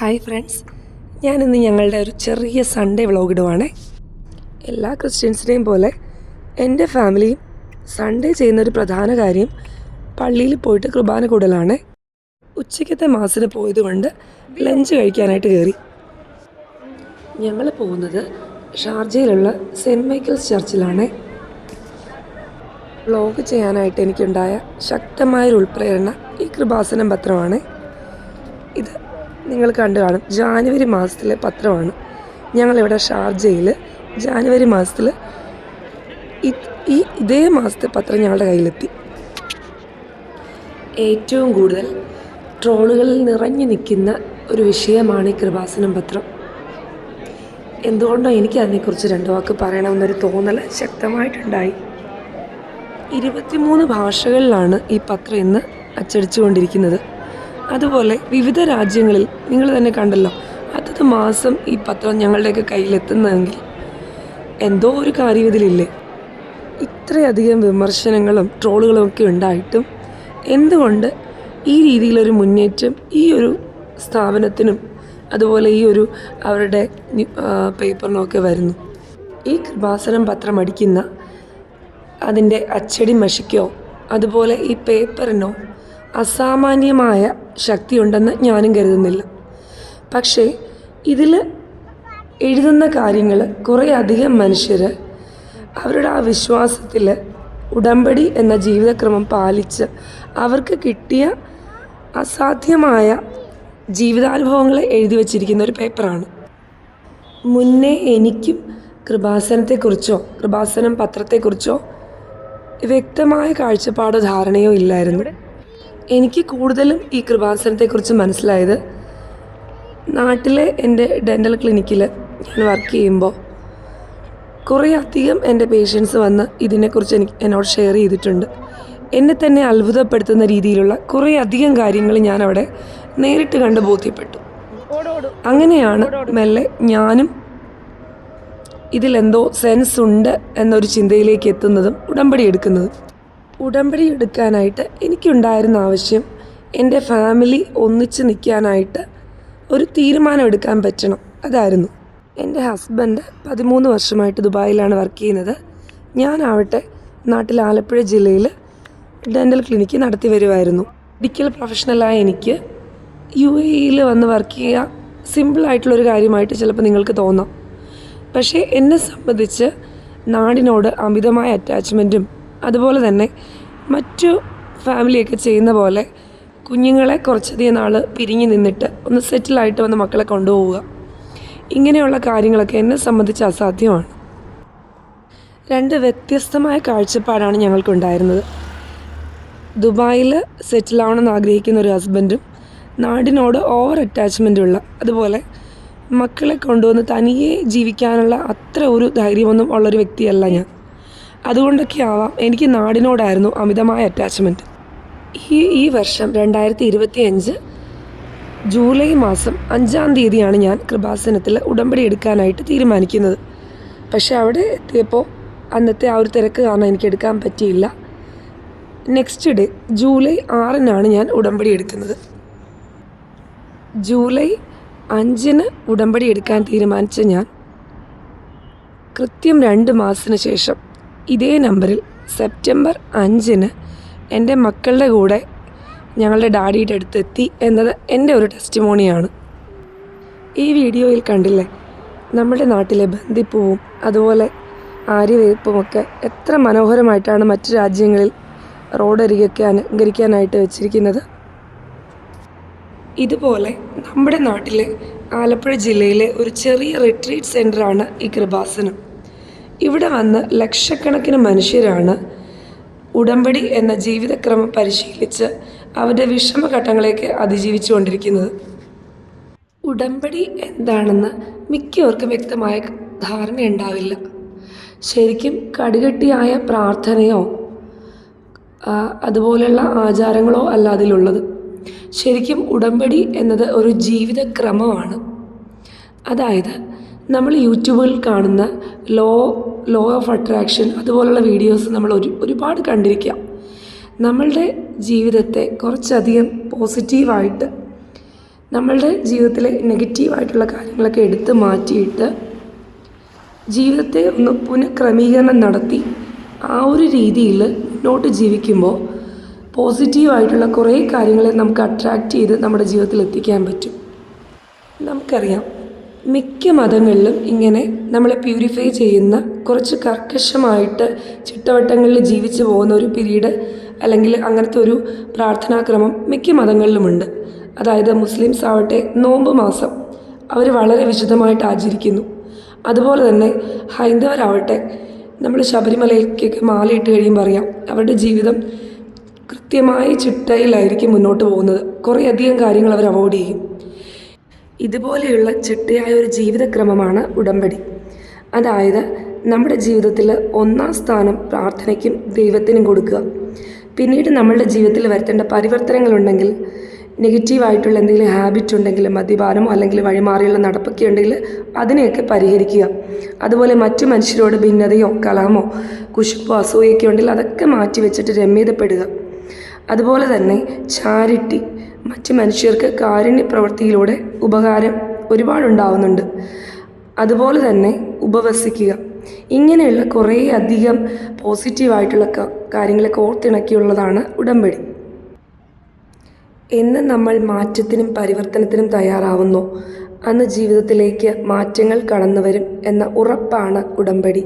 Hi friends ഞാനിന്ന് ഞങ്ങളുടെ ഒരു ചെറിയ സൺഡേ വ്ളോഗ് എല്ലാ ക്രിസ്ത്യൻസിനെയും പോലെ എന്റെ ഫാമിലിയും സൺഡേ ചെയ്യുന്ന ഒരു പ്രധാന കാര്യം പള്ളിയിൽ പോയിട്ട് കുർബാന കൂടലാണ്. ഉച്ചയ്ക്കത്തെ മാസിന് പോയതുകൊണ്ട് ലഞ്ച് കഴിക്കാനായിട്ട് കയറി ഞങ്ങൾ പോകുന്നത് ഷാർജയിലുള്ള സെന്റ് മൈക്കിൾസ് ചർച്ചിലാണ് വ്ളോഗ് ചെയ്യാനായിട്ട് എനിക്കുണ്ടായ ശക്തമായൊരു ഉൾപ്രേരണ ഈ കൃപാസനം പത്രമാണ്. ഇത് നിങ്ങൾ കണ്ടു കാണും. ജാനുവരി മാസത്തിലെ പത്രമാണ്. ഞങ്ങളിവിടെ ഷാർജയിൽ ജാനുവരി മാസത്തിൽ ഈ ഇതേ മാസത്തെ പത്രം ഞങ്ങളുടെ കയ്യിലെത്തി. ഏറ്റവും കൂടുതൽ ട്രോളുകളിൽ നിറഞ്ഞു നിൽക്കുന്ന ഒരു വിഷയമാണ് ഈ കൃപാസനം പത്രം. എന്തുകൊണ്ടോ എനിക്ക് അതിനെക്കുറിച്ച് രണ്ടു വാക്ക് പറയണമെന്നൊരു തോന്നൽ ശക്തമായിട്ടുണ്ടായി. ഇരുപത്തിമൂന്ന് ഭാഷകളിലാണ് ഈ പത്രം ഇന്ന് അച്ചടിച്ചുകൊണ്ടിരിക്കുന്നത്. അതുപോലെ വിവിധ രാജ്യങ്ങളിൽ നിങ്ങൾ തന്നെ കണ്ടല്ലോ. അതത് മാസം ഈ പത്രം ഞങ്ങളുടെയൊക്കെ കയ്യിലെത്തുന്നതെങ്കിൽ എന്തോ ഒരു കാര്യം ഇതിലില്ലേ? ഇത്രയധികം വിമർശനങ്ങളും ട്രോളുകളും ഒക്കെ ഉണ്ടായിട്ടും എന്തുകൊണ്ട് ഈ രീതിയിലൊരു മുന്നേറ്റം ഈ ഒരു സ്ഥാപനത്തിനും അതുപോലെ ഈ ഒരു അവരുടെ പേപ്പറിനൊക്കെ വരുന്നു? ഈ കൃപാസനം പത്രം അടിക്കുന്ന അതിന്റെ അച്ചടി മഷിക്കോ അതുപോലെ ഈ പേപ്പറിനോ അസാമാന്യമായ ശക്തിയുണ്ടെന്ന് ഞാനും കരുതുന്നില്ല. പക്ഷേ ഇതിൽ എഴുതുന്ന കാര്യങ്ങൾ കുറേ അധികം മനുഷ്യർ അവരുടെ ആ വിശ്വാസത്തിൽ ഉടമ്പടി എന്ന ജീവിതക്രമം പാലിച്ച് അവർക്ക് കിട്ടിയ അസാധ്യമായ ജീവിതാനുഭവങ്ങളെ എഴുതി വച്ചിരിക്കുന്ന ഒരു പേപ്പറാണ്. മുന്നേ എനിക്കും കൃപാസനത്തെക്കുറിച്ചോ കൃപാസനം പത്രത്തെക്കുറിച്ചോ വ്യക്തമായ കാഴ്ചപ്പാടോ ധാരണയോ ഇല്ലായിരുന്നു. എനിക്ക് കൂടുതലും ഈ കൃപാസനത്തെക്കുറിച്ച് മനസ്സിലായത് നാട്ടിലെ എന്റെ ഡെന്റൽ ക്ലിനിക്കിൽ ഞാൻ വർക്ക് ചെയ്യുമ്പോൾ കുറേ അധികം എന്റെ പേഷ്യൻസ് വന്ന് ഇതിനെക്കുറിച്ച് എനിക്ക് എന്നോട് ഷെയർ ചെയ്തിട്ടുണ്ട്. എന്നെ തന്നെ അത്ഭുതപ്പെടുത്തുന്ന രീതിയിലുള്ള കുറേ അധികം കാര്യങ്ങൾ ഞാൻ അവിടെ നേരിട്ട് കണ്ട് ബോധ്യപ്പെട്ടു. അങ്ങനെയാണ് മെല്ലെ ഞാനും ഇതിലെന്തോ സെൻസ് ഉണ്ട് എന്നൊരു ചിന്തയിലേക്ക് എത്തുന്നതും ഉടമ്പടി എടുക്കുന്നതും. ഉടമ്പടി എടുക്കാനായിട്ട് എനിക്കുണ്ടായിരുന്ന ആവശ്യം എന്റെ ഫാമിലി ഒന്നിച്ച് നിൽക്കാനായിട്ട് ഒരു തീരുമാനം എടുക്കാൻ പറ്റണം. അതായിരുന്നു. എന്റെ ഹസ്ബൻഡ് പതിമൂന്ന് വർഷമായിട്ട് ദുബായിലാണ് വർക്ക് ചെയ്യുന്നത്. ഞാനാവട്ടെ നാട്ടിൽ ആലപ്പുഴ ജില്ലയിൽ ഡെന്റൽ ക്ലിനിക്ക് നടത്തി വരുമായിരുന്നു മെഡിക്കൽ പ്രൊഫഷണലായ എനിക്ക് യു എയിൽ വന്ന് വർക്ക് ചെയ്യുക സിമ്പിളായിട്ടുള്ളൊരു കാര്യമായിട്ട് ചിലപ്പോൾ നിങ്ങൾക്ക് തോന്നാം. പക്ഷേ എന്നെ സംബന്ധിച്ച് നാടിനോട് അമിതമായ അറ്റാച്ച്മെന്റും അതുപോലെ തന്നെ മറ്റു ഫാമിലിയൊക്കെ ചെയ്യുന്ന പോലെ കുഞ്ഞുങ്ങളെ കുറച്ചധികം നാൾ പിരിഞ്ഞു നിന്നിട്ട് ഒന്ന് സെറ്റിലായിട്ട് വന്ന് മക്കളെ കൊണ്ടുപോവുക. ഇങ്ങനെയുള്ള കാര്യങ്ങളൊക്കെ എന്നെ സംബന്ധിച്ച് അസാധ്യമാണ്. രണ്ട് വ്യത്യസ്തമായ കാഴ്ചപ്പാടാണ് ഞങ്ങൾക്കുണ്ടായിരുന്നത്. ദുബായിൽ സെറ്റിലാവണമെന്ന് ആഗ്രഹിക്കുന്ന ഒരു ഹസ്ബൻഡും നാടിനോട് ഓവർ അറ്റാച്ച്മെന്റുള്ള അതുപോലെ മക്കളെ കൊണ്ടുവന്ന് തനിയെ ജീവിക്കാനുള്ള അത്ര ഒരു ധൈര്യമൊന്നും ഉള്ളൊരു വ്യക്തിയല്ല ഞാൻ. അതുകൊണ്ടൊക്കെ ആവാം എനിക്ക് നാടിനോടായിരുന്നു അമിതമായ അറ്റാച്ച്മെന്റ് ഈ ഈ വർഷം രണ്ടായിരത്തി ഇരുപത്തി അഞ്ച് ജൂലൈ മാസം അഞ്ചാം തീയതിയാണ് ഞാൻ കൃപാസനത്തിൽ ഉടമ്പടി എടുക്കാനായിട്ട് തീരുമാനിക്കുന്നത്. പക്ഷേ അവിടെ എത്തിയപ്പോൾ അന്നത്തെ ആ ഒരു തിരക്ക് കാരണം എനിക്ക് എടുക്കാൻ പറ്റിയില്ല. നെക്സ്റ്റ് ഡേ ജൂലൈ ആറിനാണ് ഞാൻ ഉടമ്പടി എടുക്കുന്നത്. ജൂലൈ അഞ്ചിന് ഉടമ്പടി എടുക്കാൻ തീരുമാനിച്ച ഞാൻ കൃത്യം രണ്ട് മാസത്തിന് ശേഷം ഇതേ നമ്പറിൽ സെപ്റ്റംബർ അഞ്ചിന് എന്റെ മക്കളുടെ കൂടെ ഞങ്ങളുടെ ഡാഡിയുടെ അടുത്ത് എത്തി എന്നത് എന്റെ ഒരു ടെസ്റ്റിമോണിയാണ്. ഈ വീഡിയോയിൽ കണ്ടില്ലേ? നമ്മുടെ നാട്ടിലെ ബന്ദിപ്പൂവും അതുപോലെ ആര്യവേപ്പുമൊക്കെ എത്ര മനോഹരമായിട്ടാണ് മറ്റു രാജ്യങ്ങളിൽ റോഡരികൊക്കെ അലങ്കരിക്കാനായിട്ട് വെച്ചിരിക്കുന്നത്. ഇതുപോലെ നമ്മുടെ നാട്ടിലെ ആലപ്പുഴ ജില്ലയിലെ ഒരു ചെറിയ റിട്രീറ്റ് സെന്ററാണ് ഈ കൃപാസനം. ഇവിടെ വന്ന് ലക്ഷക്കണക്കിന് മനുഷ്യരാണ് ഉടമ്പടി എന്ന ജീവിതക്രമം പരിശീലിച്ച് അവരുടെ വിഷമഘട്ടങ്ങളെയൊക്കെ അതിജീവിച്ചു കൊണ്ടിരിക്കുന്നത് ഉടമ്പടി എന്താണെന്ന് മിക്കവർക്കും വ്യക്തമായ ധാരണയുണ്ടാവില്ല. ശരിക്കും കടുകട്ടിയായ പ്രാർത്ഥനയോ അതുപോലെയുള്ള ആചാരങ്ങളോ അല്ല അതിലുള്ളത്. ശരിക്കും ഉടമ്പടി എന്നത് ഒരു ജീവിതക്രമമാണ്. അതായത് നമ്മൾ യൂട്യൂബിൽ കാണുന്ന ലോ ലോ ഓഫ് അട്രാക്ഷൻ അതുപോലുള്ള വീഡിയോസ് നമ്മൾ ഒരു ഒരുപാട് കണ്ടിരിക്കാം. നമ്മളുടെ ജീവിതത്തെ കുറച്ചധികം പോസിറ്റീവായിട്ട് നമ്മളുടെ ജീവിതത്തിലെ നെഗറ്റീവായിട്ടുള്ള കാര്യങ്ങളൊക്കെ എടുത്ത് മാറ്റിയിട്ട് ജീവിതത്തെ ഒന്ന് പുനഃക്രമീകരണം നടത്തി ആ ഒരു രീതിയിൽ മുന്നോട്ട് ജീവിക്കുമ്പോൾ പോസിറ്റീവായിട്ടുള്ള കുറേ കാര്യങ്ങളെ നമുക്ക് അട്രാക്റ്റ് ചെയ്ത് നമ്മുടെ ജീവിതത്തിൽ എത്തിക്കാൻ പറ്റും. നമുക്കറിയാം മിക്ക മതങ്ങളിലും ഇങ്ങനെ നമ്മളെ പ്യൂരിഫൈ ചെയ്യുന്ന കുറച്ച് കർക്കശമായിട്ട് ചിട്ടവട്ടങ്ങളിൽ ജീവിച്ചു പോകുന്ന ഒരു പിരീഡ് അല്ലെങ്കിൽ അങ്ങനത്തെ ഒരു പ്രാർത്ഥനാക്രമം മിക്ക മതങ്ങളിലുമുണ്ട്. അതായത് മുസ്ലിംസ് ആവട്ടെ നോമ്പ് മാസം അവർ വളരെ വിശദമായിട്ട് ആചരിക്കുന്നു. അതുപോലെ തന്നെ ഹൈന്ദവരാവട്ടെ നമ്മൾ ശബരിമലയിലേക്കൊക്കെ മാലയിട്ട് കഴിയുമ്പോൾ അറിയാം അവരുടെ ജീവിതം കൃത്യമായ ചിട്ടയിലായിരിക്കും മുന്നോട്ട് പോകുന്നത്. കുറേയധികം കാര്യങ്ങൾ അവർ അവോയ്ഡ് ചെയ്യും. ഇതുപോലെയുള്ള ചിട്ടയായ ഒരു ജീവിതക്രമമാണ് ഉടമ്പടി. അതായത് നമ്മുടെ ജീവിതത്തിൽ ഒന്നാം സ്ഥാനം പ്രാർത്ഥനയ്ക്കും ദൈവത്തിനും കൊടുക്കുക. പിന്നീട് നമ്മളുടെ ജീവിതത്തിൽ വരുത്തേണ്ട പരിവർത്തനങ്ങളുണ്ടെങ്കിൽ നെഗറ്റീവായിട്ടുള്ള എന്തെങ്കിലും ഹാബിറ്റ് ഉണ്ടെങ്കിൽ മദ്യപാനമോ അല്ലെങ്കിൽ വഴിമാറിയുള്ള നടപ്പൊക്കെ ഉണ്ടെങ്കിൽ അതിനെയൊക്കെ പരിഹരിക്കുക. അതുപോലെ മറ്റു മനുഷ്യരോട് ഭിന്നതയോ കലാമോ കുശുപ്പോ അസൂയൊക്കെ ഉണ്ടെങ്കിൽ അതൊക്കെ മാറ്റി വെച്ചിട്ട് രമ്യതപ്പെടുക. അതുപോലെ തന്നെ ചാരിറ്റി മറ്റ് മനുഷ്യർക്ക് കാരുണ്യ പ്രവൃത്തിയിലൂടെ ഉപകാരം ഒരുപാടുണ്ടാവുന്നുണ്ട്. അതുപോലെ തന്നെ ഉപവസിക്കുക. ഇങ്ങനെയുള്ള കുറേ അധികം പോസിറ്റീവായിട്ടുള്ള കാര്യങ്ങളൊക്കെ ഓർത്തിണക്കിയുള്ളതാണ് ഉടമ്പടി. എന്ന് നമ്മൾ മാറ്റത്തിനും പരിവർത്തനത്തിനും തയ്യാറാവുന്നു. അന്ന് ജീവിതത്തിലേക്ക് മാറ്റങ്ങൾ കടന്നു വരും എന്ന ഉറപ്പാണ് ഉടമ്പടി.